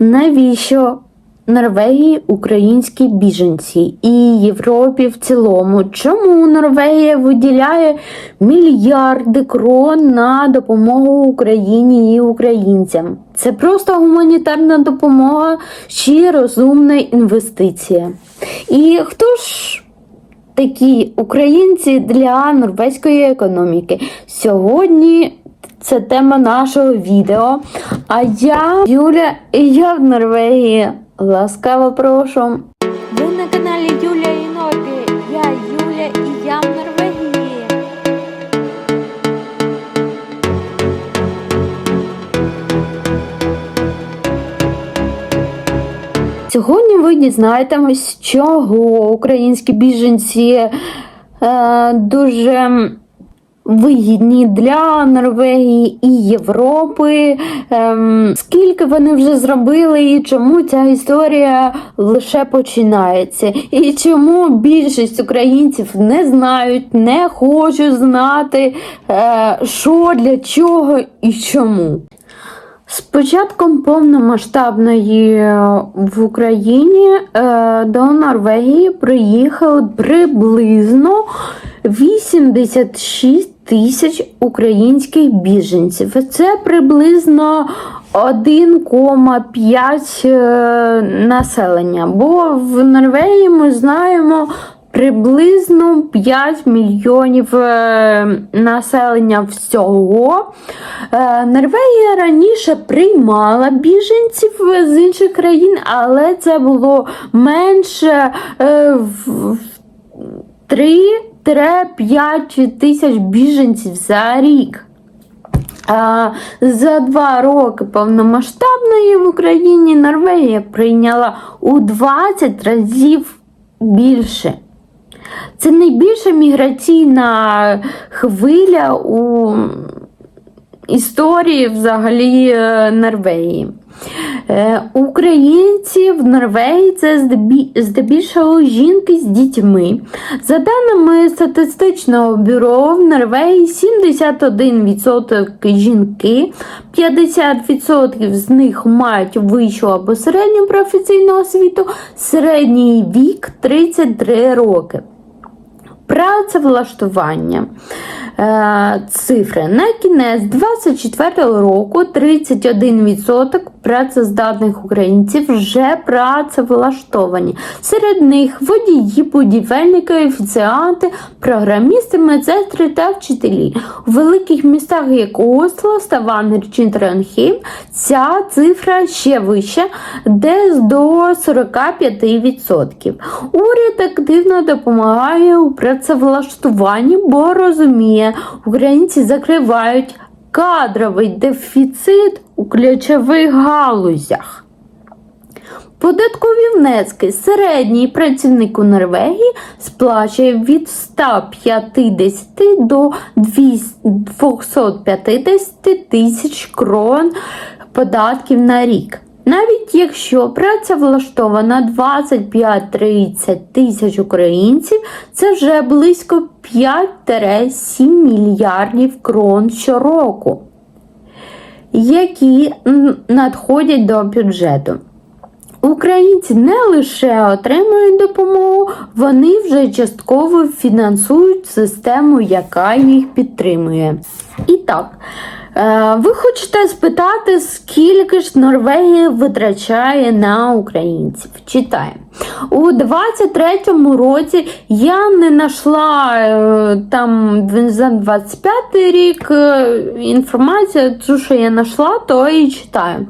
Навіщо Норвегії українські біженці і Європі в цілому? Чому Норвегія виділяє мільярди крон на допомогу Україні і українцям? Це просто гуманітарна допомога чи розумна інвестиція. І хто ж такі українці для норвезької економіки? Сьогодні це тема нашого відео. А я Юля і я в Норвегії. Ласкаво прошу. Ви на каналі Юля і Норві. Я Юля і я в Норвегії. Сьогодні ви дізнаєтесь, чого українські біженці е, дуже вигідні для Норвегії і Європи. Ем, скільки вони вже зробили, і чому ця історія лише починається? І чому більшість українців не знають, не хочуть знати, е, що для чого і чому? З початком повномасштабної е, в Україні е, до Норвегії приїхали приблизно 86 тисяч українських біженців. Це приблизно 1,5 е, населення. Бо в Норвегії ми знаємо приблизно 5 мільйонів е, населення всього. Е, Норвегія раніше приймала біженців з інших країн, але це було менше в 3-5 тисяч біженців за рік. А за два роки повномасштабної в Україні Норвегія прийняла у 20 разів більше. Це найбільша міграційна хвиля у історії взагалі е, Норвегії. Е, Українці в Норвегії це здебільшого жінки з дітьми. За даними статистичного бюро, в Норвегії 71% жінки, 50% з них мають вищу або середню професійну освіту, середній вік 33 роки. Працевлаштування. Е, цифри. На кінець 24 року 31% працездатних українців вже працевлаштовані. Серед них водії, будівельники, офіціанти, програмісти, медсестри та вчителі. У великих містах, як Осло, Ставангер чи Тронхейм, ця цифра ще вища, десь до 45%. Уряд активно допомагає у працевлаштуванні, бо розуміє, українці закривають кадровий дефіцит у ключових галузях. Податкові внески середній працівник у Норвегії сплачує від 150 до 250 тисяч крон податків на рік. Навіть якщо працевлаштовано 25-30 тисяч українців, це вже близько 5-7 мільярдів крон щороку, які надходять до бюджету. Українці не лише отримують допомогу, вони вже частково фінансують систему, яка їх підтримує. І так, ви хочете спитати, скільки ж Норвегія витрачає на українців? Читаємо. У 23-му році я не знайшла е, там за 25 рік е, інформацію, цю, що я знайшла, то і читаю.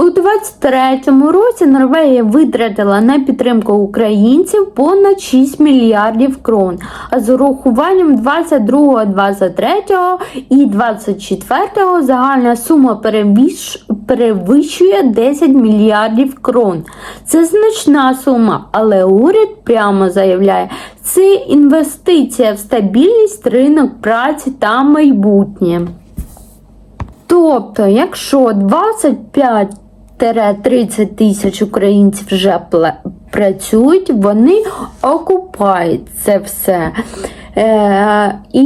У 23-му році Норвегія витратила на підтримку українців понад 6 мільярдів крон, а з урахуванням 22, 23 і 24 загальна сума перевіш... перевищує 10 мільярдів крон. Це значна сума, але уряд прямо заявляє, це інвестиція в стабільність ринок праці та майбутнє. Тобто, якщо 25 30 тисяч українців вже працюють, вони окупають це все. Е, і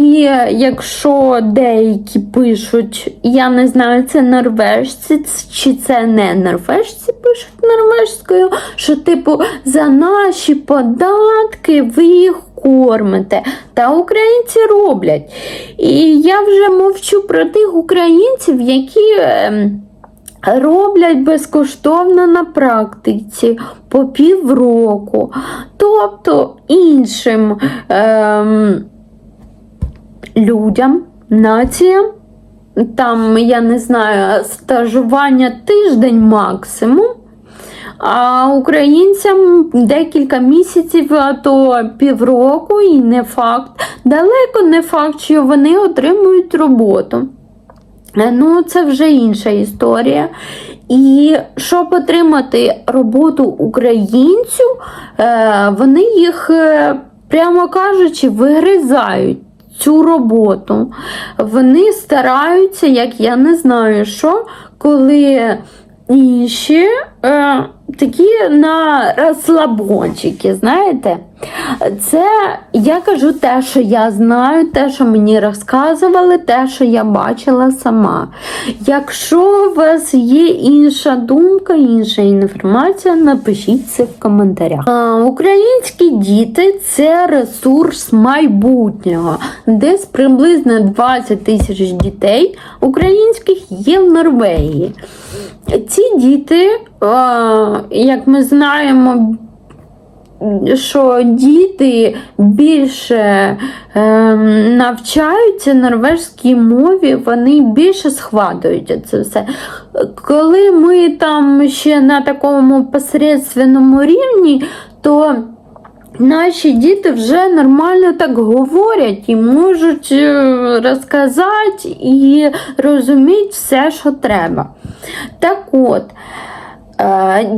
якщо деякі пишуть, я не знаю, це норвежці чи це не норвежці пишуть норвежською, що типу за наші податки ви їх кормите. Та українці роблять. І я вже мовчу про тих українців, які. ем, Роблять безкоштовно на практиці по півроку. Тобто іншим ем, людям, націям, там, я не знаю, стажування тиждень максимум, а українцям декілька місяців, а то півроку, і не факт. Далеко не факт, що вони отримують роботу. Е, Ну, це вже інша історія. І щоб отримати роботу українцю, е, вони їх, е, прямо кажучи, вигризають цю роботу. Вони стараються, як я не знаю що, коли інші е, такі на розслабончики, знаєте? Це я кажу те, що я знаю, те, що мені розказували, те, що я бачила сама. Якщо у вас є інша думка, інша інформація, напишіть це в коментарях. А, Українські діти це ресурс майбутнього. Десь приблизно 20 тисяч дітей українських є в Норвегії. Ці діти, як ми знаємо, що діти більше ем, навчаються норвежській мові, вони більше схватують це все. Коли ми там ще на такому посередственному рівні, то Наші діти вже нормально так говорять і можуть е, розказати і розуміти все, що треба. Так от,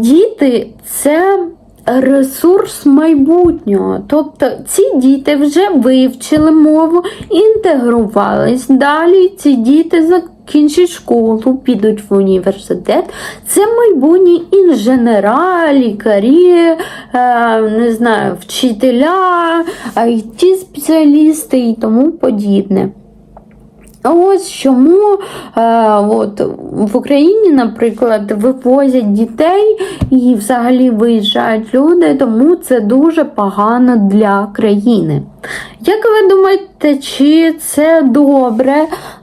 діти це ресурс майбутнього. Тобто ці діти вже вивчили мову, інтегрувались. Далі ці діти закінчать школу, підуть в університет. Це майбутні інженера, лікарі, е, не знаю, вчителя, it спеціалісти і тому подібне. Ось чому е, от, в Україні, наприклад, вивозять дітей і взагалі виїжджають люди, тому це дуже погано для країни. Як ви думаєте, чи це добре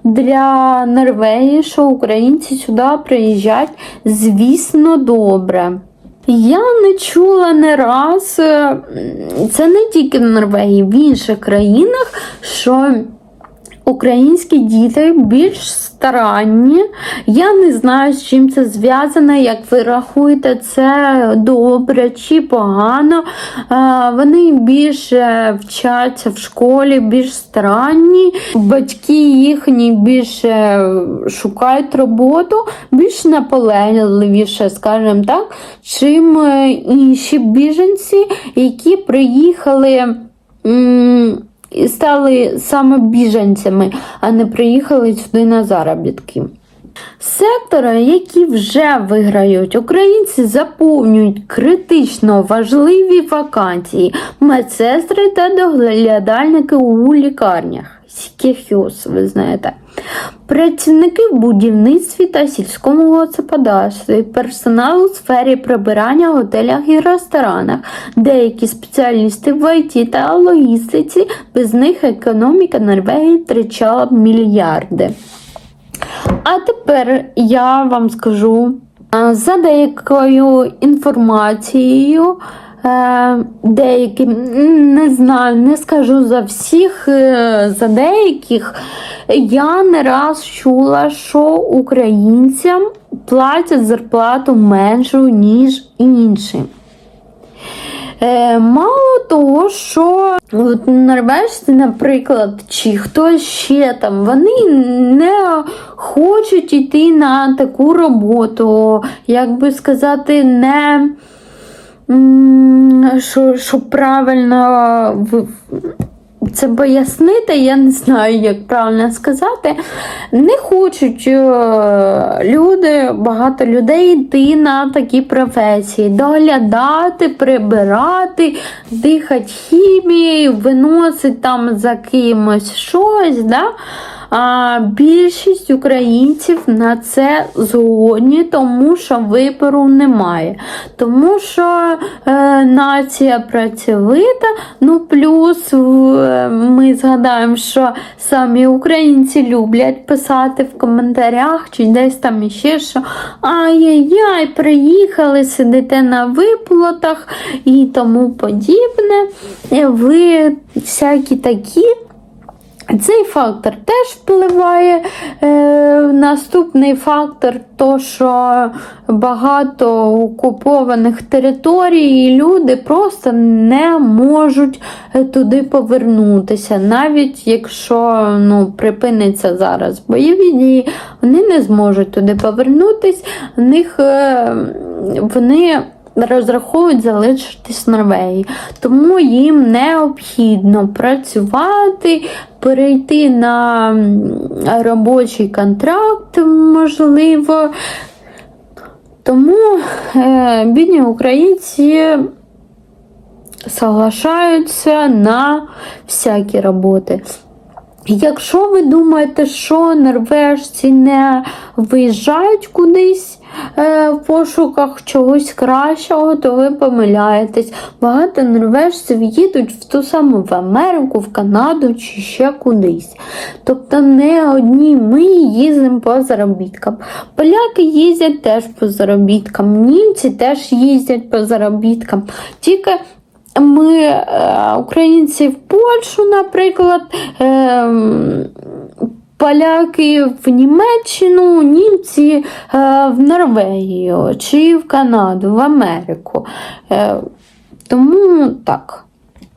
для Норвегії, що українці сюди приїжджають? Звісно, добре. Я не чула не раз, це не тільки в Норвегії, в інших країнах, що українські діти більш старанні. Я не знаю, з чим це зв'язано, як ви рахуєте, це добре чи погано. Вони більше вчаться в школі, більш старанні, батьки їхні більше шукають роботу, більш наполегливіше, скажімо так, чим е, інші біженці, які приїхали і стали саме біженцями, а не приїхали сюди на заробітки. Сектори, які вже виграють, українці заповнюють критично важливі вакансії, медсестри та доглядальники у лікарнях. Сікефіус, ви знаєте. Працівники в будівництві та сільському господарстві, персонал у сфері прибирання, готелях і ресторанах, деякі спеціалісти в ІТ та логістиці, без них економіка Норвегії втрачала б мільярди. А тепер я вам скажу за деякою інформацією. Е, деякі, не знаю, не скажу за всіх, е, за деяких. Я не раз чула, що українцям платять зарплату меншу, ніж іншим. Е, мало того, що от норвежці, наприклад, чи хтось ще там, вони не хочуть йти на таку роботу, як би сказати, не що, що правильно це пояснити, я не знаю, як правильно сказати. Не хочуть е, люди, багато людей йти на такі професії, доглядати, прибирати, дихати хімією, виносити там за кимось щось. Да? А більшість українців на це згодні, тому що вибору немає. Тому що е, нація працьовита, ну плюс ми згадаємо, що самі українці люблять писати в коментарях чи десь там іще що ай-яй-яй, приїхали, сидите на виплатах і тому подібне. Е, Ви всякі такі. Цей фактор теж впливає. Е, наступний фактор то, що багато окупованих територій і люди просто не можуть е, туди повернутися. Навіть якщо ну, припиниться зараз бойові дії, вони не зможуть туди повернутися. В них е, вони розраховують залишитись в Норвегії. Тому їм необхідно працювати, перейти на робочий контракт, можливо. Тому е, бідні українці соглашаються на всякі роботи. Якщо ви думаєте, що норвежці не виїжджають кудись в пошуках чогось кращого, то ви помиляєтесь. Багато норвежців їдуть в ту саму в Америку, в Канаду чи ще кудись. Тобто не одні ми їздимо по заробіткам. Поляки їздять теж по заробіткам, німці теж їздять по заробіткам. Тільки ми, е, українці в Польщу, наприклад, е, поляки в Німеччину, німці е, в Норвегію чи в Канаду, в Америку. Е, тому так.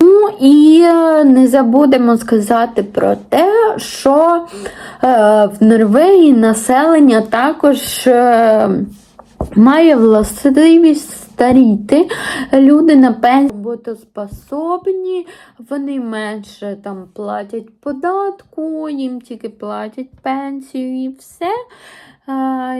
Ну і е, не забудемо сказати про те, що в Норвегії населення також має властивість старіти. Люди на пенсії роботоспособні, вони менше там платять податку, їм тільки платять пенсію і все.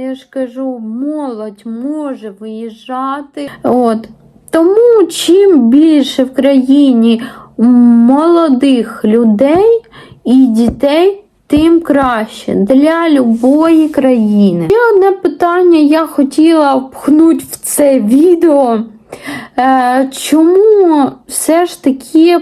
Я ж кажу, молодь може виїжджати. От. Тому чим більше в країні молодих людей і дітей, тим краще для любої країни. Ще одне питання я хотіла впхнути в це відео. Е, чому все ж таки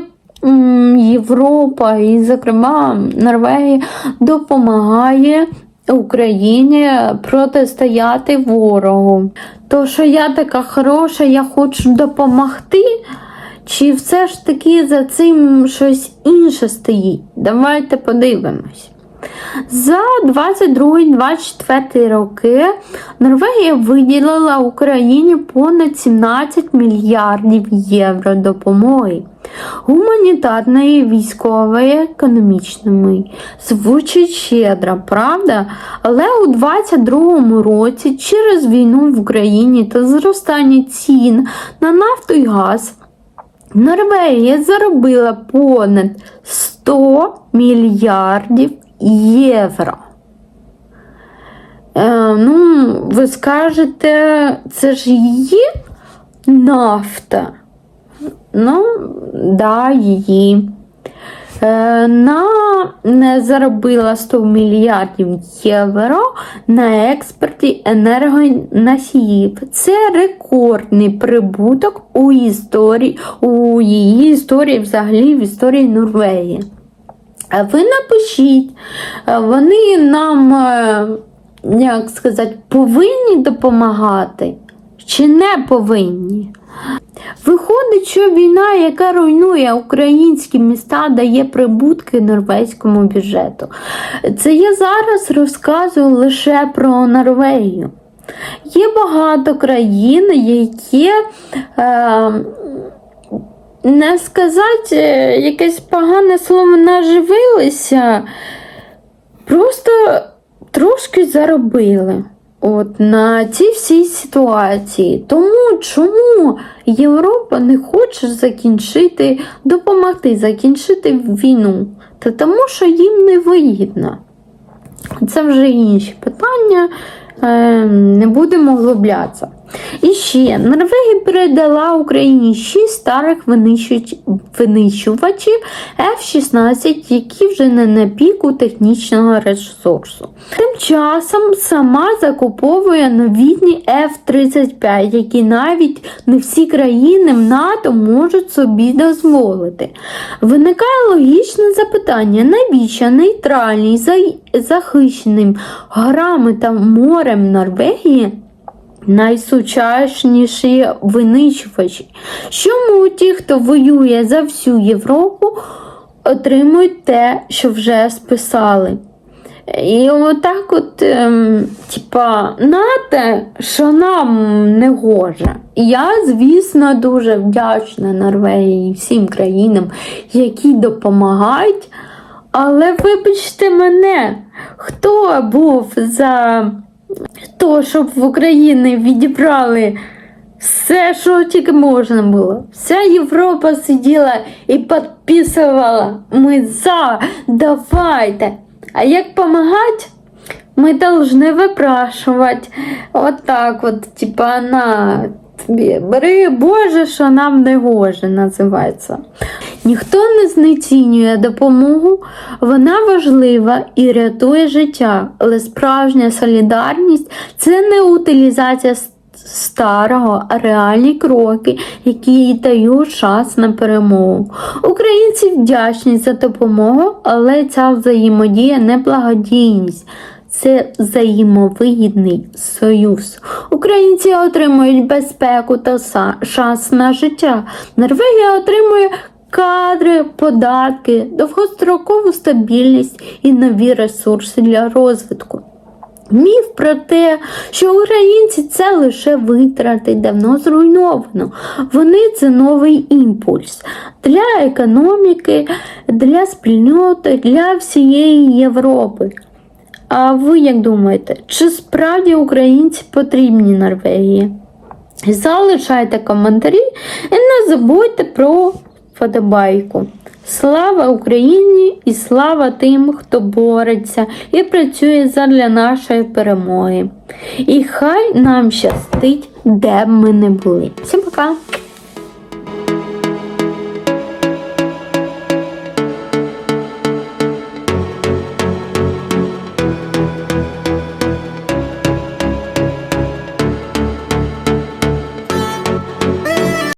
Європа і, зокрема, Норвегія допомагає Україні протистояти ворогу? То, що я така хороша, я хочу допомогти. Чи все ж таки за цим щось інше стоїть? Давайте подивимось. За 22-24 роки Норвегія виділила Україні понад 17 мільярдів євро допомоги. Гуманітарної, військової, економічної. Звучить щедро, правда? Але у 22-му році через війну в Україні та зростання цін на нафту і газ Норвегія заробила понад 100 мільярдів євро. Е, ну, ви скажете, це ж її нафта. Ну, да, її. Е, на не заробила 100 мільярдів євро на експорті енергоносіїв. Це рекордний прибуток у історії, у її історії, взагалі в історії Норвегії. Ви напишіть, е, вони нам, е, як сказати, повинні допомагати чи не повинні? Виходить, що війна, яка руйнує українські міста, дає прибутки норвезькому бюджету. Це я зараз розказую лише про Норвегію. Є багато країн, які. Е, не сказати е, якесь погане слово наживилися, просто трошки заробили от, на цій всій ситуації. Тому чому Європа не хоче закінчити, допомогти закінчити війну? Та тому, що їм не вигідно. Це вже інші питання, е, не будемо углублятися. І ще Норвегія передала Україні 6 старих винищувачів F-16, які вже не на піку технічного ресурсу. Тим часом сама закуповує новітні F-35, які навіть не всі країни в НАТО можуть собі дозволити. Виникає логічне запитання, навіщо нейтральній, захищеним горами та морем Норвегії найсучасніші винищувачі? Чому ті, хто воює за всю Європу, отримують те, що вже списали? І отак от, ем, типа, нате, що нам не гоже. Я, звісно, дуже вдячна Норвегії і всім країнам, які допомагають. Але вибачте мене, хто був за те, щоб в Україні відібрали все, що тільки можна було. Вся Європа сиділа і підписувала. Ми за, давайте. А як допомагати? Ми должны випрашувати. От так от, типа, на тобі бери, Боже, що нам не гоже, називається. Ніхто не знецінює допомогу, вона важлива і рятує життя, але справжня солідарність це не утилізація старого, а реальні кроки, які дають шанс на перемогу. Українці вдячні за допомогу, але ця взаємодія не благодійність. Це взаємовигідний союз. Українці отримують безпеку та шанс на життя. Норвегія отримує кадри, податки, довгострокову стабільність і нові ресурси для розвитку. Міф про те, що українці це лише витрати давно зруйновано. Вони це новий імпульс для економіки, для спільноти, для всієї Європи. А ви як думаєте, чи справді українці потрібні Норвегії? Залишайте коментарі і не забудьте про вподобайку. Слава Україні і слава тим, хто бореться і працює задля нашої перемоги. І хай нам щастить, де б ми не були. Всім пока!